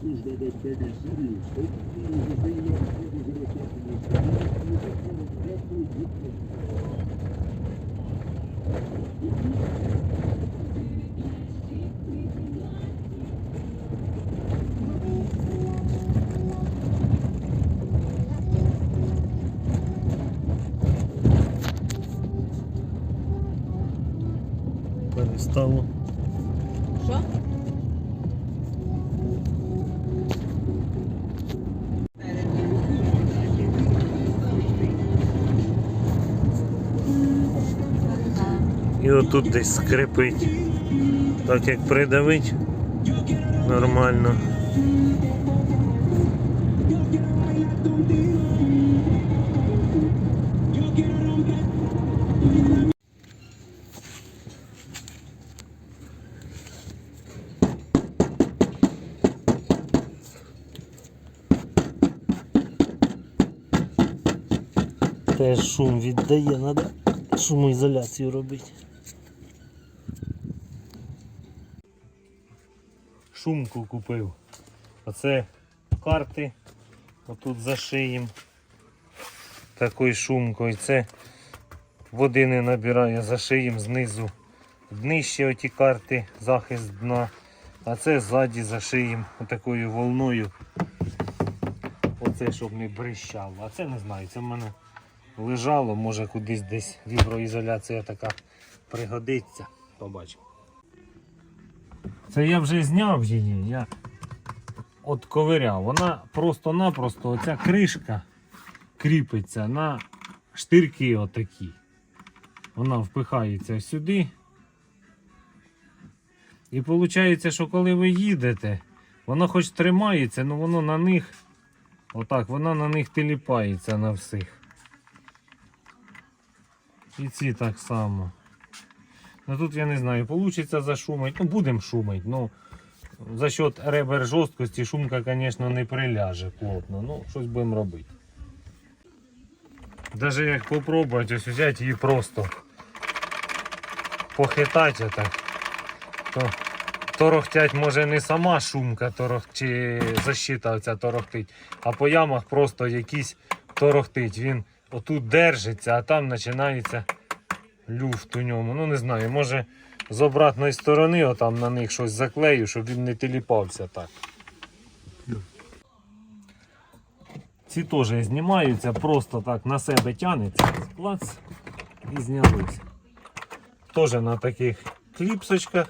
siz de beklemişsiniz. І отут десь скрипить. Так як придавить нормально. Теж шум віддає, треба шумоізоляцію робити. Шумку купив. Оце карти. Отут зашиєм. Такою шумкою. Це води не набирає, зашиєм знизу. Днище оті карти, захист дна. А це ззаді зашиєм отакою волною. Оце щоб не брищало. А це не знаю, це в мене лежало, може кудись десь віброізоляція така пригодиться. Побачимо. Це я вже зняв її, я от ковиряв. Вона просто-напросто оця кришка кріпиться на штирки отакі. Вона впихається сюди. І виходить, що коли ви їдете, воно хоч тримається, але воно на них, отак, вона на них теліпається на всіх. І ці так само. Ну тут я не знаю, вийде зашумить. Ну, будемо шумить. Ну, за счет ребер жорсткості шумка, звісно, не приляже плотно. Ну, щось будемо робити. Даже як попробувати ось взяти її просто похитати отак, то торохтять може не сама шумка торох, чи защита оця торохтить, а по ямах просто якийсь торохтить. Він отут держиться, а там починається люфт у ньому. Ну не знаю, може з обратної сторони отам на них щось заклею, щоб він не теліпався так. Ці теж знімаються, просто так на себе тянеться, клац і знялися. Теж на таких кліпсочках.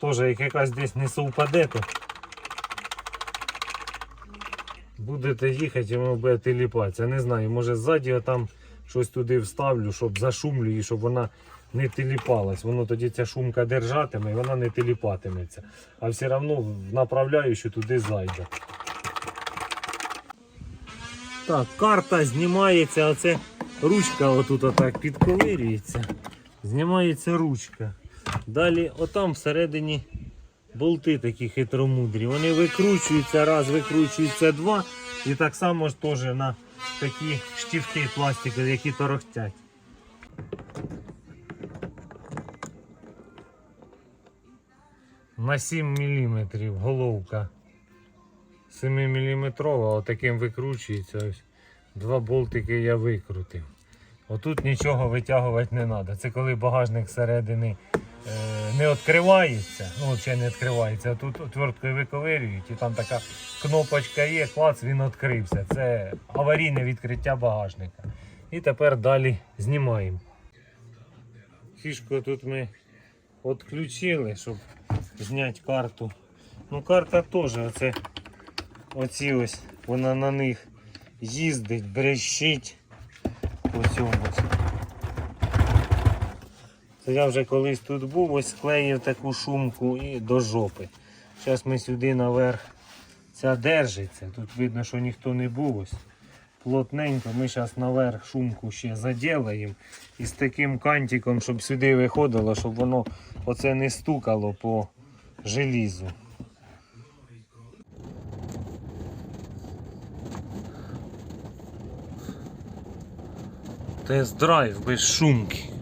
Теж як якась десь не совпаде, то будете їхати і воно буде теліпатися. Не знаю, може ззаді там щось туди вставлю, щоб зашумлю і щоб вона не теліпалась. Воно тоді ця шумка держатиме і вона не теліпатиметься. А все одно направляю, що туди зайде. Так, карта знімається, оце ручка отут отак підковирюється. Знімається ручка. Далі отам всередині болти такі хитромудрі. Вони викручуються, раз, викручуються два. І так само ж теж на такі штифти пластикові, які торохтять. На 7 мм головка. 7 мм, отаким викручується. Ось. Два болтики я викрутив. Отут нічого витягувати не треба. Це коли багажник зсередини е, не відкривається, ну взагалі не відкривається, а тут отверткою виковирюють і там така кнопочка є, клац, він відкрився. Це аварійне відкриття багажника. І тепер далі знімаємо. Фішку тут ми відключили, щоб зняти карту. Ну карта теж оце, оці ось, вона на них їздить, брещить цьому. ось. Це я вже колись тут був, ось склеїв таку шумку і до жопи. Зараз ми сюди наверх ця держиться. Тут видно, що ніхто не був ось. Плотненько ми зараз наверх шумку ще заділаємо. І з таким кантиком, щоб сюди виходило, щоб воно оце не стукало по желізу. Тест-драйв без шумки.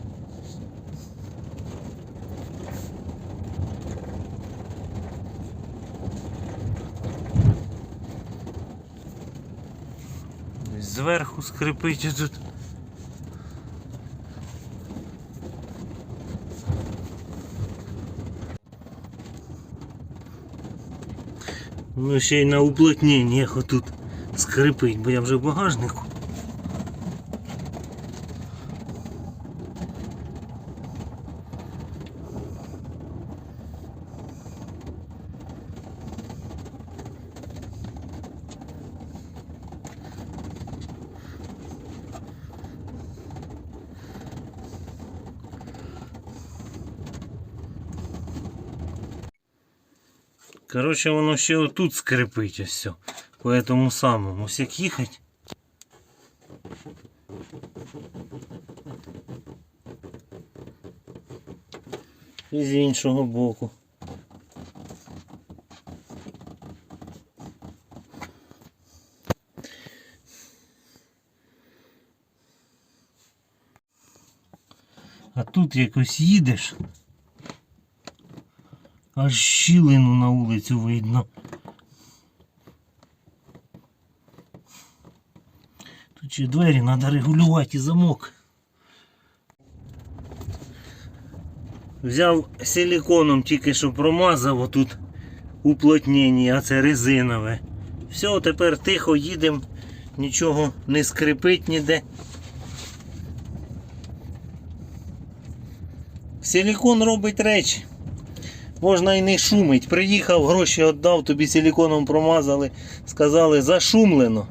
Зверху скрипить тут. Ну ще й на уплотненнях отут скрипить, бо я вже в багажнику. Короче, воно ще отут скрипить ось все. По этому самому. Ось як їхать. І з іншого боку. А тут якось їдеш. Аж щілину на вулицю видно. Тут ще двері треба регулювати і замок. Взяв силиконом тільки що промазав отут уплотнення, а це резинове. Все, тепер тихо їдемо, нічого не скрипить ніде. Силикон робить речі. Можна і не шумить. Приїхав, гроші віддав, тобі силиконом промазали, сказали зашумлено.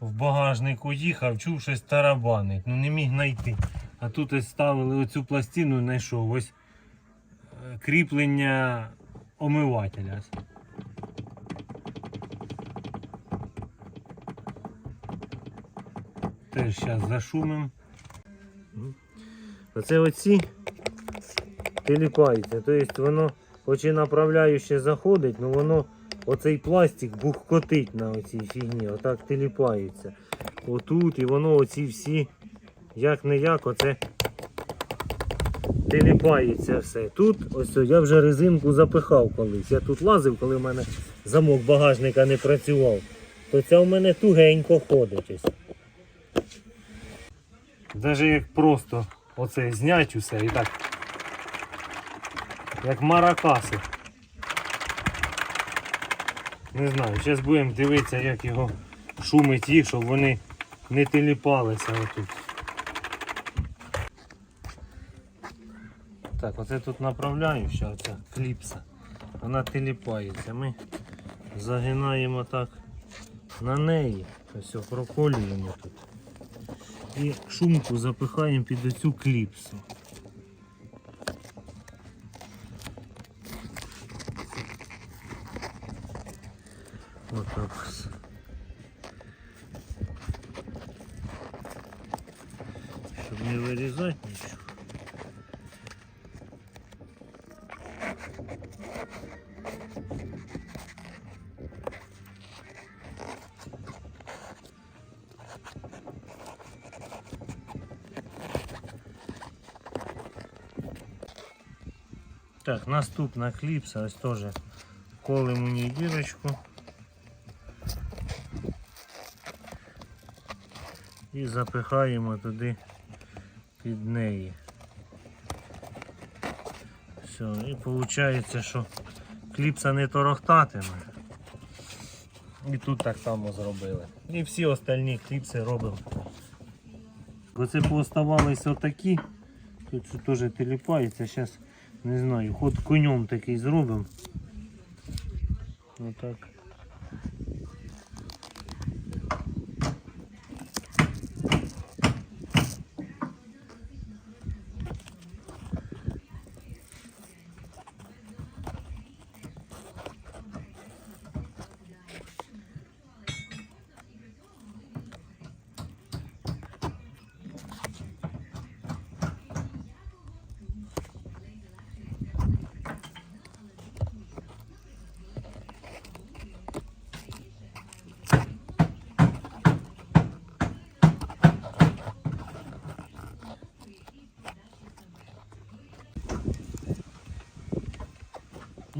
В багажнику їхав, чув щось тарабанить, ну не міг знайти. А тут ось ставили оцю пластину, знайшов ось е, кріплення омивателя. Теж зараз зашумим. Оце оці теліпаються. Тобто воно хоч і направляюче заходить, але воно оцей пластик бухкотить на оцій фігні, отак теліпається. Отут і воно оці всі, як не як, оце теліпається все. Тут ось я вже резинку запихав колись. Я тут лазив, коли в мене замок багажника не працював. То ця в мене тугенько ходить. ось. Даже як просто оце знять усе і так. Як маракаси. Не знаю, зараз будемо дивитися, як його шумить їх, щоб вони не теліпалися отут. Так, оце тут направляюча, оця кліпса. Вона теліпається. Ми загинаємо так на неї. Ось проколюємо тут. І шумку запихаємо під оцю кліпсу. Отак. Так, наступна кліпса, ось теж колимо у ній дірочку. І запихаємо туди під неї. Все, і виходить, що кліпса не торохтатиме. І тут так само зробили. І всі остальні кліпси робимо. Оце пооставалися отакі. Тут теж теліпається. Зараз не знаю, ход конем такий зробимо. Отак.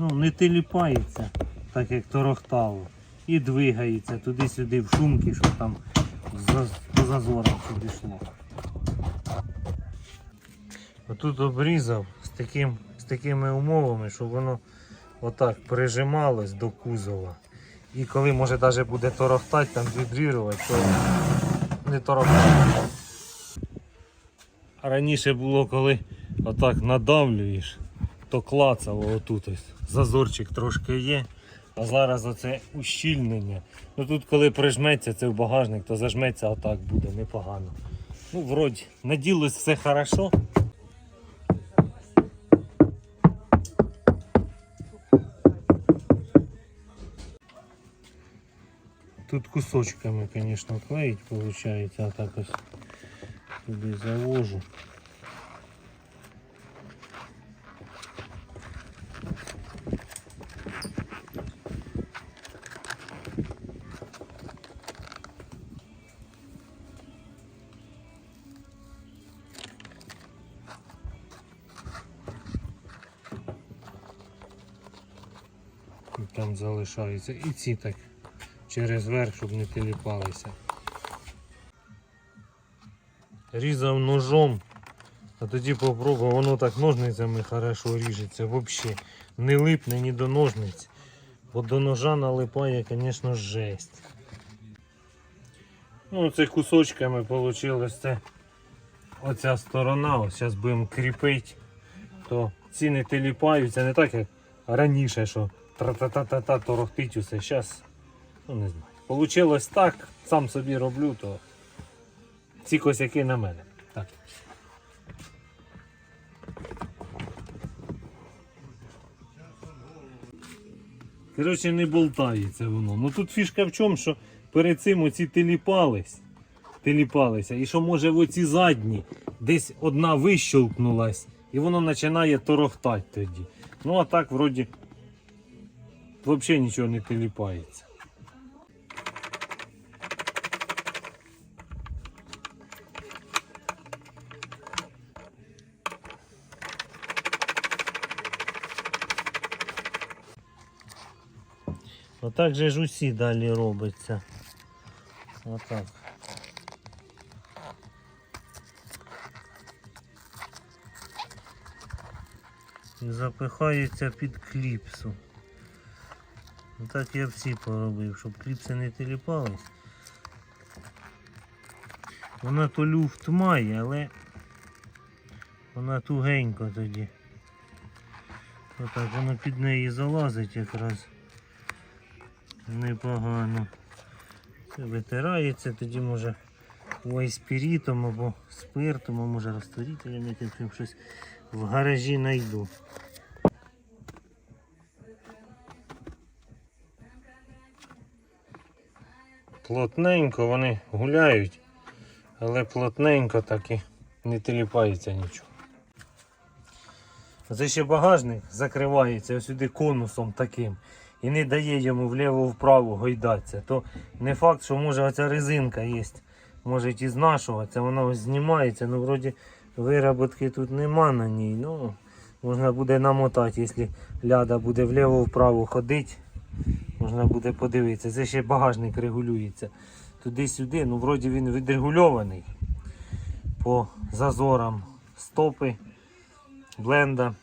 Ну, не теліпається. так як торохтало. І двигається туди-сюди в шумки, щоб там по зазорам щоб йшло. Отут обрізав з, таким, з такими умовами, щоб воно отак прижималось до кузова. І коли може навіть буде торохтати, там вібрувати, то не торохтати. Раніше було, коли отак надавлюєш, то клацало отут ось. Зазорчик трошки є. А зараз оце ущільнення. Ну тут коли прижметься це в багажник, то зажметься отак буде непогано. Ну, вроді, наділось все хорошо. Тут кусочками, конечно, клеить получается, а так ось туди завожу. Там залишаються. І ці так через верх, щоб не теліпалися. Різав ножом, а тоді попробував, воно так ножницями хорошо ріжеться, взагалі не липне ні до ножниць. Бо до ножа налипає, звісно, жесть. Ну, це кусочками вийшло це оця сторона, ось зараз будемо кріпити, то ці не теліпаються, не так як раніше, що тра-та-та-та-та торохтить усе. Зараз Ну не знаю. Получилось так, сам собі роблю, то ці косяки на мене. Так. Коротше, не болтається воно. Ну тут фішка в чому, що перед цим оці теліпались. Теліпалися. І що може в оці задні десь одна вищолкнулась і воно починає торохтати тоді. Ну а так вроді взагалі нічого не теліпається. Отак же ж усі далі робиться. Отак. І запихаються під кліпсу. Отак я всі поробив, щоб кліпси не теліпались. Вона то люфт має, але вона тугенько тоді. Отак воно під неї залазить якраз непогано. Витирається, тоді може вайспірітом або спиртом, а може розтворителем якимось щось в гаражі знайду. Плотненько вони гуляють, але плотненько так і не теліпається нічого. Це ще багажник закривається сюди конусом таким і не дає йому вліво-вправо гойдатися, то не факт, що може оця резинка є. Може і знашуватися, вона ось знімається, ну вроді вироботки тут нема на ній. Ну, можна буде намотати, якщо ляда буде вліво-вправо ходити, можна буде подивитися. Це ще багажник регулюється. Туди-сюди, ну вроді він відрегульований по зазорам стопи, бленда.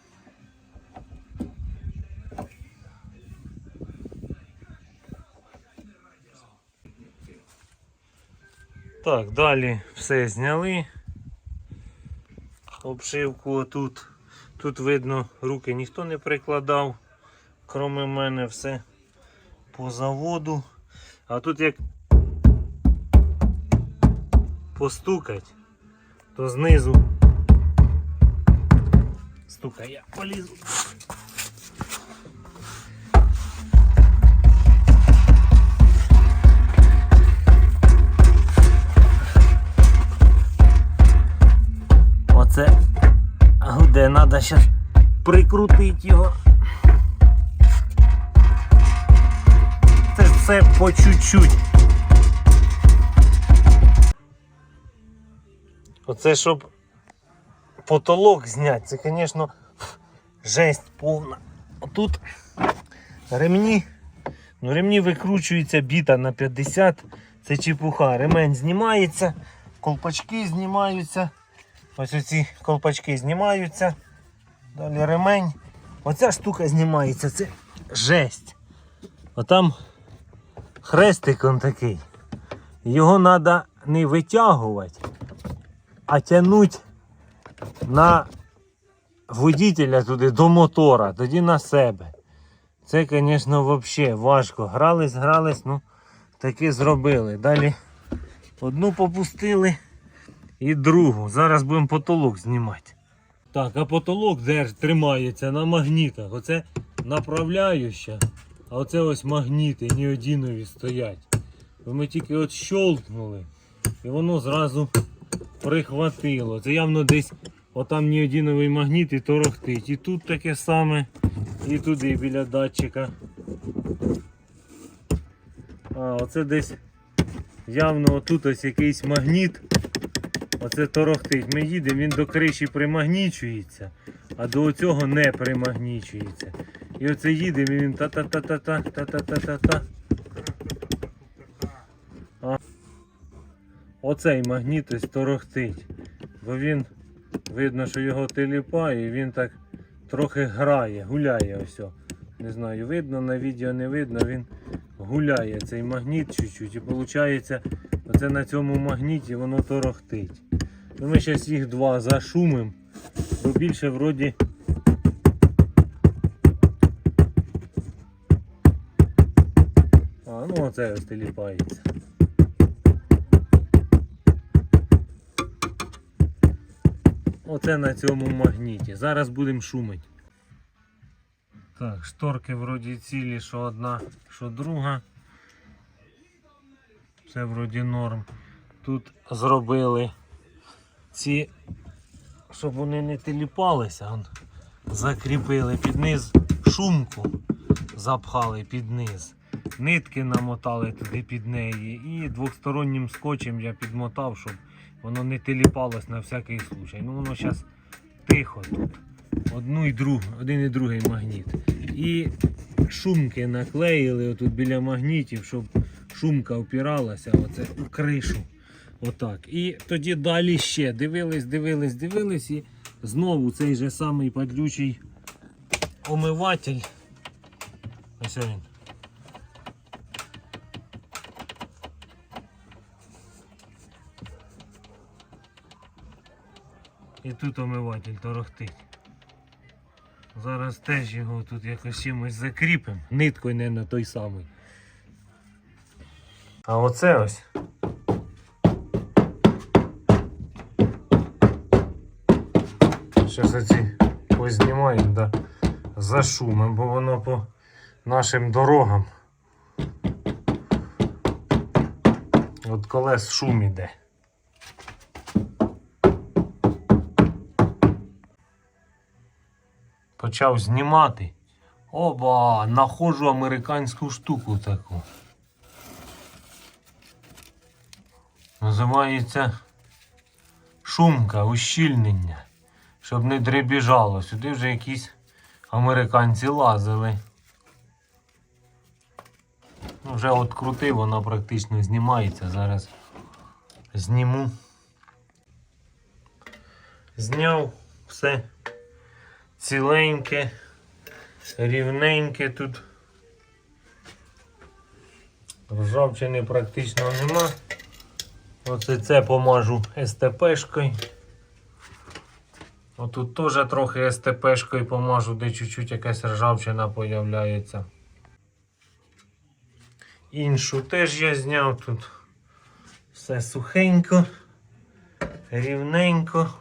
Так, далі все зняли. Обшивку отут. Тут видно, руки ніхто не прикладав. Кроме мене все по заводу. А тут як постукать, то знизу стукає. Я полізу. Оце гуде, треба зараз прикрутити його. Все по чуть-чуть. Оце щоб потолок зняти, це, звісно, жесть повна. Тут ремні Ну, ремні викручуються, біта на 50, це чепуха. Ремень знімається, колпачки знімаються. Ось оці колпачки знімаються. Далі ремень. Оця штука знімається, це жесть. Отам хрестик он такий. Його треба не витягувати, а тягнути на водителя туди до мотора, тоді на себе. Це, звісно, взагалі важко. Грались, грались, ну таки зробили. Далі одну попустили і другу. Зараз будемо потолок знімати. Так, а потолок держ, тримається на магнітах. Оце направляюча, а оце ось магніти неодінові стоять. Бо Ми тільки от щолкнули і воно зразу прихватило. Це явно десь отам неодіновий магніт і торохтить. І тут таке саме, і туди біля датчика. А, оце десь явно отут ось якийсь магніт. Оце торохтить. Ми їдемо, він до криші примагнічується, а до цього не примагнічується. І оце їдемо, і він та-та-та-та-та, та-та-та-та-та. Оцей магніт ось торохтить. Бо він видно, що його теліпає, і він так трохи грає, гуляє ось. Не знаю, видно на відео не видно, він гуляє цей магніт чуть-чуть. І виходить, оце на цьому магніті воно торохтить. Ну, ми зараз їх два зашумимо, бо більше вроді. Оце ось теліпається. Оце на цьому магніті. Зараз будемо шумити. Так, шторки вроді цілі, що одна, що друга. Це вроді норм. Тут зробили ці, щоб вони не теліпалися, закріпили під низ шумку, запхали під низ. Нитки намотали туди під неї і двостороннім скотчем я підмотав, щоб воно не теліпалось на всякий случай. Ну воно зараз тихо тут. Одну і другу, один і другий магніт. І шумки наклеїли отут біля магнітів, щоб шумка опіралася оце у кришу. Отак. І тоді далі ще дивились, дивились, дивились і знову цей же самий падлючий омиватель. Ось він. І тут омиватель торохтить. Зараз теж його тут якось чимось закріпимо. Ниткою не на той самий. А оце ось. Зараз оці познімаємо, да, зашумимо, бо воно по нашим дорогам. От колес шум іде. Почав знімати. Оба, находжу американську штуку таку. Називається шумка, ущільнення, щоб не дребіжало. Сюди вже якісь американці лазили. Ну, вже от крутив, вона практично знімається. Зараз зніму. Зняв все ціленьке, рівненьке тут. Ржавчини практично нема. Оце це помажу СТПшкою. Отут теж трохи СТПшкою помажу, де чуть-чуть якась ржавчина появляється. Іншу теж я зняв тут. Все сухенько, рівненько.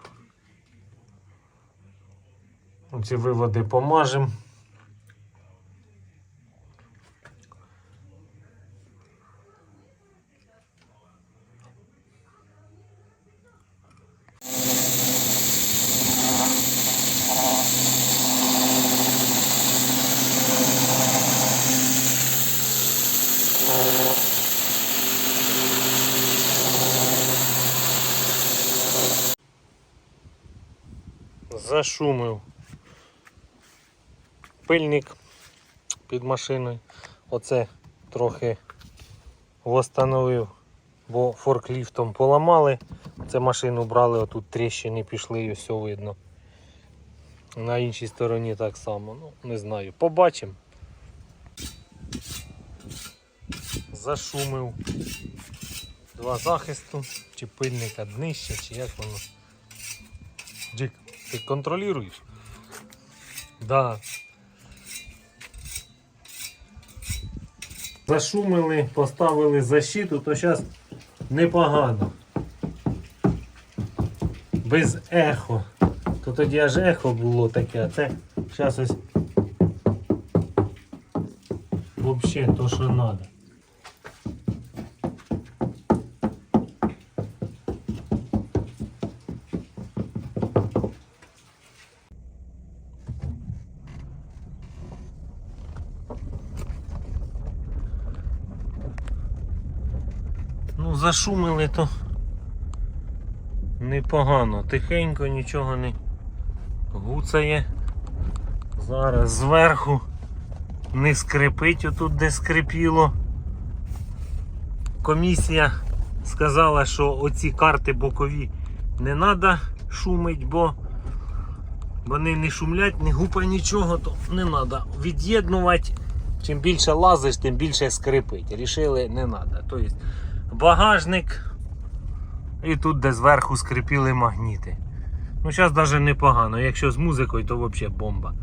Ці виводи помажемо. Зашумив пильник під машиною. Оце трохи восстановив, бо форкліфтом поламали. Це машину брали, отут тріщини пішли і все видно. На іншій стороні так само. Ну, не знаю. Побачимо. Зашумив. Два захисту, чи пильника днище, чи як воно. Джик, ти контролюєш? Да. Зашумили, поставили защиту, то зараз непогано. Без ехо. То тоді аж ехо було таке, а це зараз ось взагалі то, що треба. Ну, зашумили то непогано. Тихенько нічого не гуцає. Зараз зверху не скрипить отут, де скрипіло. Комісія сказала, що оці карти бокові не треба шумить, бо вони не шумлять, не гупа нічого, то не треба від'єднувати. Чим більше лазиш, тим більше скрипить. Рішили, не треба. Тобто багажник і тут, де зверху скрипіли магніти. Ну, зараз навіть непогано. Якщо з музикою, то взагалі бомба.